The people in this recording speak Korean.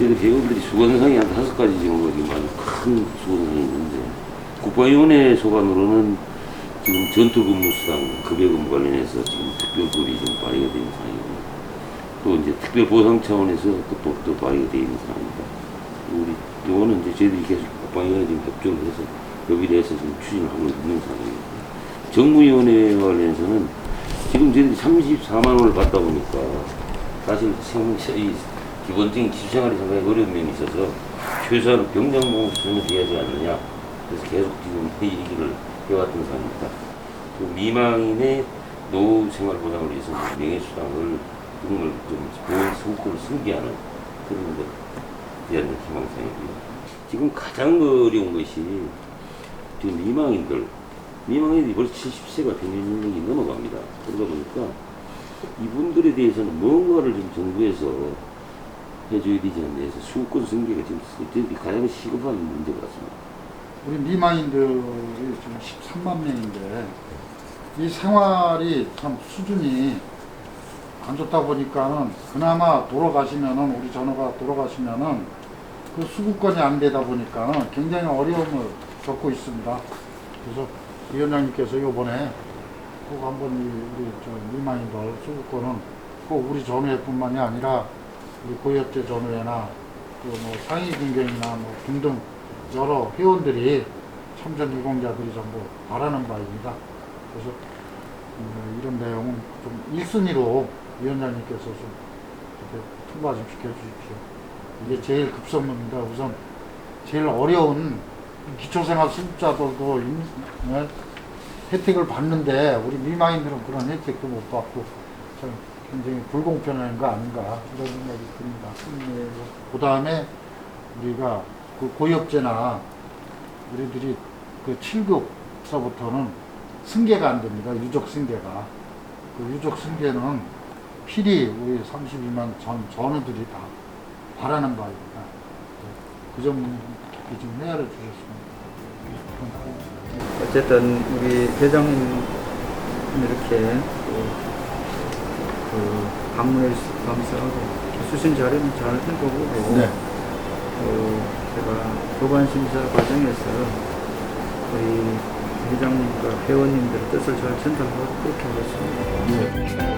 그래도 배우들이 수건상이 한 다섯 가지 정도 아주 큰 수건상이 있는데 국방위원회 소관으로는 지금 전투 근무 수당 급여금 관련해서 지금 특별법이 지금 발의가 있는 상황이고 또 이제 특별 보상 차원에서 또 법도 발의가 되어 있는 상황입니다. 우리 이거는 이제 저희들이 계속 국방위원회 지금 협조를 해서 협의를 해서 지금 추진을 하고 있는 상황입니다. 정무위원회 관련해서는 지금 저희들이 34만 원을 받다 보니까 사실 생, 이 기본적인 기초생활이 상당히 어려운 면이 있어서 최소한 병장봉 수준을 해야 하지 않느냐 그래서 계속 지금 이 얘기를 해왔던 상황입니다. 그 미망인의 노후 생활 보장을 위해서 명예수당을 등을 좀 보험 성과를 승계하는 그런 데 대한 희망사항이고요. 지금 가장 어려운 것이 지금 미망인들 미망인들이 벌써 70세가 평균 연령이 넘어갑니다. 그러다 보니까 이분들에 대해서는 뭔가를 좀 정부에서 해줘야 되지 않나 해서 수권 승계가 지금 가장 시급한 문제 같습니다. 우리 미망인들이 지금 13만 명인데 이 생활이 참 수준이 안 좋다 보니까는 그나마 돌아가시면은 우리 전우가 돌아가시면은 그 수급권이 안 되다 보니까는 굉장히 어려움을 겪고 있습니다. 그래서 위원장님께서 이번에 꼭 한번 이 우리 저 미망인들 수급권은 꼭 우리 전우회뿐만이 아니라 우리 고엽제 전우회나 그 뭐 상위 군경이나 뭐 등등 여러 회원들이 참전 유공자들이 전부 바라는 바입니다. 그래서 음, 이런 내용은 좀 1순위로 위원장님께서 좀 이렇게 통과 좀 시켜주십시오. 이게 제일 급선무입니다. 우선 제일 어려운 기초생활 수급자들도 인- 네, 혜택을 받는데 우리 미망인들은 그런 혜택도 못 받고 참 굉장히 불공평한 거 아닌가 이런 생각이 듭니다. 그 다음에 우리가 그 고엽제나 우리들이 그 7급서부터는 승계가 안 됩니다. 유족 승계가. 그 유족 승계는 필히 우리 32만 전, 전우들이 다 바라는 바입니다. 그 깊이 좀 헤아려 주셨으면 좋겠습니다. 어쨌든 우리 회장님 이렇게 또그 방문해 주셔서 감사하고 수신 자료는 잘 읽어보고 네. 또 제가 법안 심사 과정에서 우리 회장님과 회원님들 뜻을 잘 전달하고 그렇게 하겠습니다. 네.